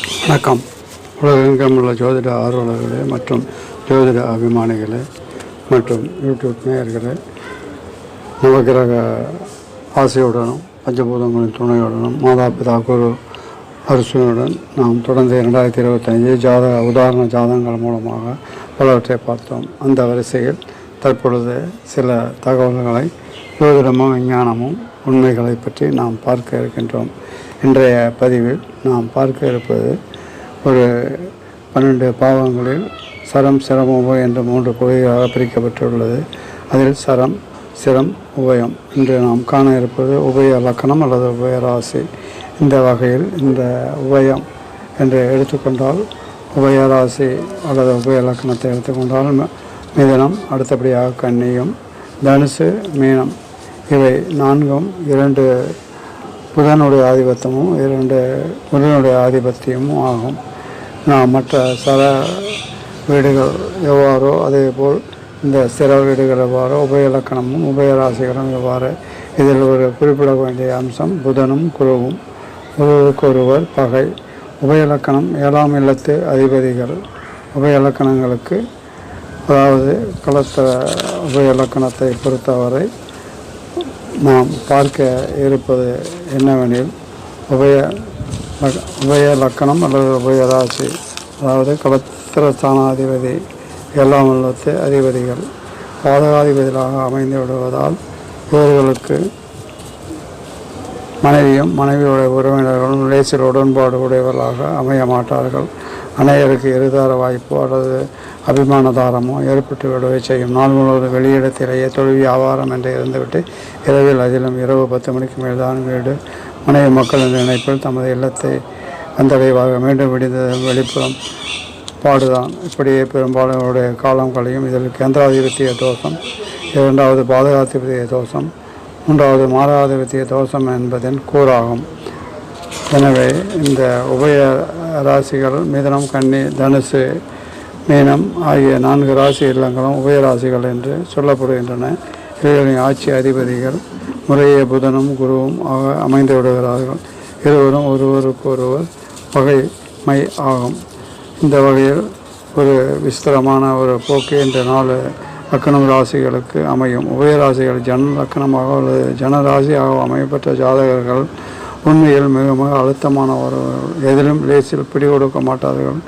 வணக்கம். உலகெங்கும் உள்ள ஜோதிட ஆர்வலர்களே மற்றும் ஜோதிட அபிமானிகளே மற்றும் யூடியூப் நேயர்களே நவகிரக ஆசையுடனும் பஞ்சபூதங்களின் துணையுடனும் மாதாபிதா குரு அரிசனுடன் நாம் தொடர்ந்து இரண்டாயிரத்தி இருபத்தஞ்சு ஜாத உதாரண ஜாதகங்கள் மூலமாக பலவற்றை பார்த்தோம். அந்த வரிசையில் தற்பொழுது சில தகவல்களை ஜோதிடமும் விஞ்ஞானமும் உண்மைகளை பற்றி நாம் பார்க்க இருக்கின்றோம். இன்றைய பதிவில் நாம் பார்க்க இருப்பது ஒரு பன்னெண்டு பாவங்களில் சரம் சிரம் உபயம் என்ற மூன்று பகுதிகளாக பிரிக்கப்பட்டுள்ளது. அதில் சரம் சிரம் உபயம் என்று நாம் காண இருப்பது உபய லக்கணம் அல்லது உபய ராசி. இந்த வகையில் இந்த உபயம் என்று எடுத்துக்கொண்டால் உபய ராசி அல்லது உபய லக்கணத்தை எடுத்துக்கொண்டால் மிதனம் அடுத்தபடியாக கன்னியும் தனுசு மீனம். இவை நான்கும் இரண்டு புதனுடைய ஆதிபத்தியமும் இரண்டு புதனுடைய ஆதிபத்தியமும் ஆகும். நான் மற்ற சர வீடுகள் எவ்வாறோ அதே போல் இந்த சிற வீடுகள் எவ்வாறோ உபயலக்கணமும் உபயராசிகளும் எவ்வாறு இதில் ஒரு குறிப்பிட வேண்டிய அம்சம் புதனும் குருவும். ஒருவருக்கொருவர் பகை. உபயலக்கணம் ஏழாம் இல்லத்து அதிபதிகள். உபயலக்கணங்களுக்கு அதாவது கலத்த உபயலக்கணத்தை பொறுத்தவரை நாம் பார்க்க இருப்பது என்னவெனில் உபய உபய லக்கணம் அல்லது உபய ராசி அதாவது கலத்திரஸ்தானாதிபதி எல்லாம் உள்ளத்து அதிபதிகள் பாதகாதிபதிகளாக அமைந்து விடுவதால் இவர்களுக்கு மனைவியும் மனைவியுடைய உறவினர்களும் லேசில் உடன்பாடு உடையவர்களாக அமைய மாட்டார்கள். அனைவருக்கு இருதார வாய்ப்போ அல்லது அபிமானதாரமோ ஏற்பட்டு விடவே செய்யும். நாள் முழுவதும் வெளியிடத்திலேயே தொழில் வியாபாரம் என்று இருந்துவிட்டு இரவில் அதிலும் இரவு பத்து மணிக்கு மேல் தான் வீடு மனைவி மக்கள் என்ற நினைப்பில் தமது இல்லத்தை வந்தடைவாக மீண்டும் விடிந்த வெளிப்புறம் பாடுதான். இப்படியே பெரும்பாலும் காலம் கழியும். இதில் கேந்திராதிபத்திய தோஷம் இரண்டாவது பாதகாதிபத்திய தோஷம் மூன்றாவது மாதாதிபத்திய தோஷம் என்பதன் கூறாகும். எனவே இந்த உபய ராசிகள் மிதனம் கன்னி தனுசு மீனம் ஆகிய நான்கு ராசி இல்லங்களும் உபயராசிகள் என்று சொல்லப்படுகின்றன. இவர்களின் ஆட்சி அதிபதிகள் முறையே புதனும் குருவும் ஆக அமைந்து விடுகிறார்கள். இருவரும் ஒருவருக்கு ஒருவர் வகைமை ஆகும். இந்த வகையில் ஒரு விஸ்தரமான ஒரு போக்கு இந்த நாலு லக்கணம் ராசிகளுக்கு அமையும். உபயராசிகள் ஜன லக்கணமாக அல்லது ஜன ராசியாக அமையப்பட்ட ஜாதகர்கள் உண்மையில் மிக மிக அழுத்தமானவர்கள் எதிலும் லேசில் பிடிகொடுக்க மாட்டார்கள்.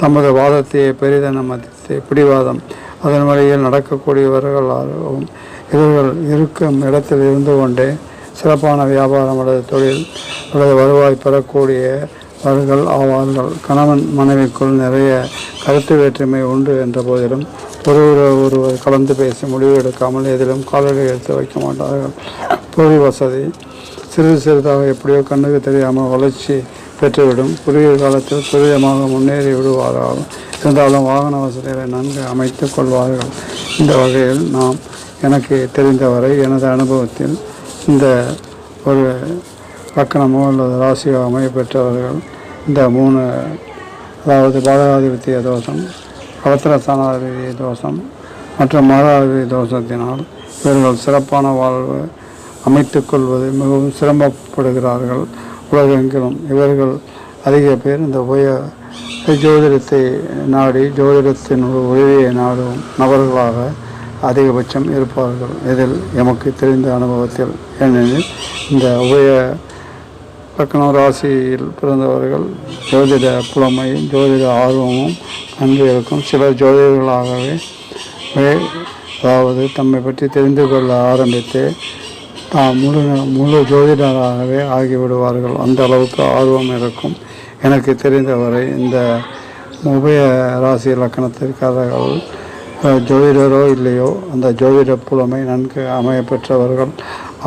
தமது வாதத்தை பெரிதென மதித்து பிடிவாதம். அதன் வழியில் நடக்கக்கூடியவர்களாகவும் இவர்கள் இருக்கும் இடத்தில் இருந்து கொண்டே சிறப்பான வியாபாரம் அல்லது தொழில் அல்லது வருவாய் பெறக்கூடியவர்கள் ஆவார்கள். கணவன் மனைவிக்குள் நிறைய கருத்து வேற்றுமை உண்டு என்ற போதிலும் ஒருவர் ஒருவர் கலந்து பேசி முடிவு எடுக்காமல் எதிலும் காலடி எடுத்து வைக்க மாட்டார்கள். பொருள் வசதி சிறிது சிறிதாக எப்படியோ கண்ணுக்கு தெரியாமல் வளர்ச்சி பெற்றுவிடும். குறுகிய காலத்தில் துரிதமாக முன்னேறி விடுவார்கள் இருந்தாலும் வாகன வசதிகளை நன்கு அமைத்து கொள்வார்கள். இந்த வகையில் நாம் எனக்கு தெரிந்தவரை எனது அனுபவத்தில் இந்த ஒரு லக்கணமோ அல்லது ராசியோ அமைய பெற்றவர்கள் இந்த மூணு அதாவது பாதகாதிபத்திய தோஷம் கலத்திரஸ்தானாதிபதிய தோஷம் மற்றும் மாதாதிபதி தோஷத்தினால் இவர்கள் சிறப்பான வாழ்வு அமைத்துக் கொள்வது மிகவும் சிரமப்படுகிறார்கள் உலகெங்கிலும். இவர்கள் அதிக பேர் இந்த உபய ஜோதிடத்தை நாடி ஜோதிடத்தின் உதவியை நாடும் நபர்களாக அதிகபட்சம் இருப்பார்கள். இதில் எமக்கு தெரிந்த அனுபவத்தில் ஏனெனில் இந்த உபய லக்னம் ராசியில் பிறந்தவர்கள் ஜோதிட புலமையும் ஜோதிட ஆர்வமும் நன்கு இருக்கும் சிலர் ஜோதிடர்களாகவே அதாவது தம்மை பற்றி தெரிந்து கொள்ள ஆரம்பித்து தாம் முழு முழு ஜோதிடராகவே ஆகிவிடுவார்கள். அந்த அளவுக்கு ஆர்வம் இருக்கும். எனக்கு தெரிந்தவரை இந்த உபய ராசி இலக்கணத்திற்காரர்கள் ஜோதிடரோ இல்லையோ அந்த ஜோதிட புலமை நன்கு அமைய பெற்றவர்கள்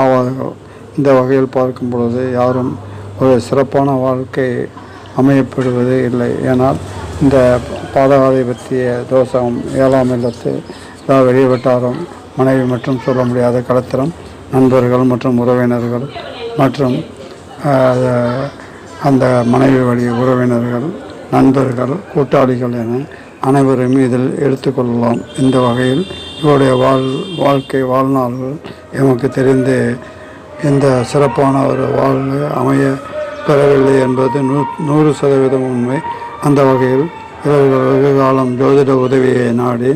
ஆவார்கள். இந்த வகையில் பார்க்கும் பொழுது யாரும் ஒரு சிறப்பான வாழ்க்கை அமையப்படுவது இல்லை. ஏனால் இந்த பாதகாதிபத்திய தோஷம் ஏழாம் இல்லத்து அதாவது வெளிவட்டாரம் மனைவி மற்றும் சொல்ல முடியாத கலத்திரம் நண்பர்கள் மற்றும் உறவினர்கள் மற்றும் அந்த மனைவி வழி உறவினர்கள் நண்பர்கள் கூட்டாளிகள் என அனைவரும் இதில் எடுத்துக்கொள்ளலாம் இந்த வகையில் இவருடைய வாழ் வாழ்க்கை வாழ்நாள்கள் எமக்கு தெரிந்து இந்த சிறப்பான ஒரு வாழ்வு அமைய பெறவில்லை என்பது நூ நூறு சதவீதம் உண்மை. அந்த வகையில் இவர்கள் வெகு காலம் ஜோதிட உதவியை நாடி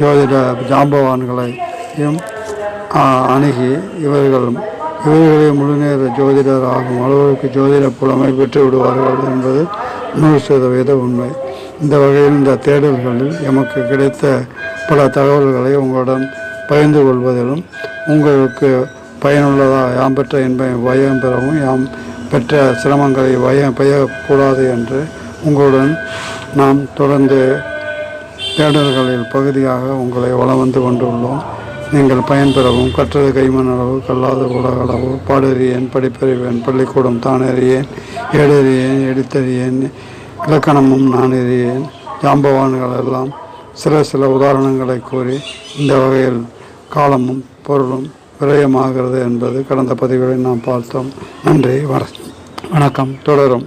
ஜோதிட ஜாம்பவான்களையும் அணுகி இவர்கள் இவர்களே முழுநேர ஜோதிடர் ஆகும். அளவுக்கு ஜோதிட புலமை பெற்று விடுவார்கள் என்பது நூறு சதவீத உண்மை. இந்த வகையில் இந்த தேடல்களில் எமக்கு கிடைத்த பல தகவல்களை உங்களுடன் பகிர்ந்து கொள்வதிலும் உங்களுக்கு பயனுள்ளதாக யாம் பெற்ற என்பதை பயம் பெறவும் யாம் பெற்ற சிரமங்களை பயம் பெய்யக்கூடாது என்று உங்களுடன் நாம் தொடர்ந்து தேடல்களில் பகுதியாக உங்களை வளம் வந்து கொண்டுள்ளோம். நீங்கள் பயன்பெறவும் கற்றது கைமண் அளவு கல்லாத உலகளவு பாடறியேன் படிப்பறிவேன் பள்ளிக்கூடம் தானறியேன் ஏடறியேன் எடுத்தறியேன் இலக்கணமும் நான் எறியேன் ஜாம்பவான்கள் எல்லாம் சில சில உதாரணங்களை கூறி இந்த வகையில் காலமும் பொருளும் விரயமாகிறது என்பது கடந்த பதிவுகளில் நாம் பார்த்தோம். நன்றி வணக்கம் தொடரும்.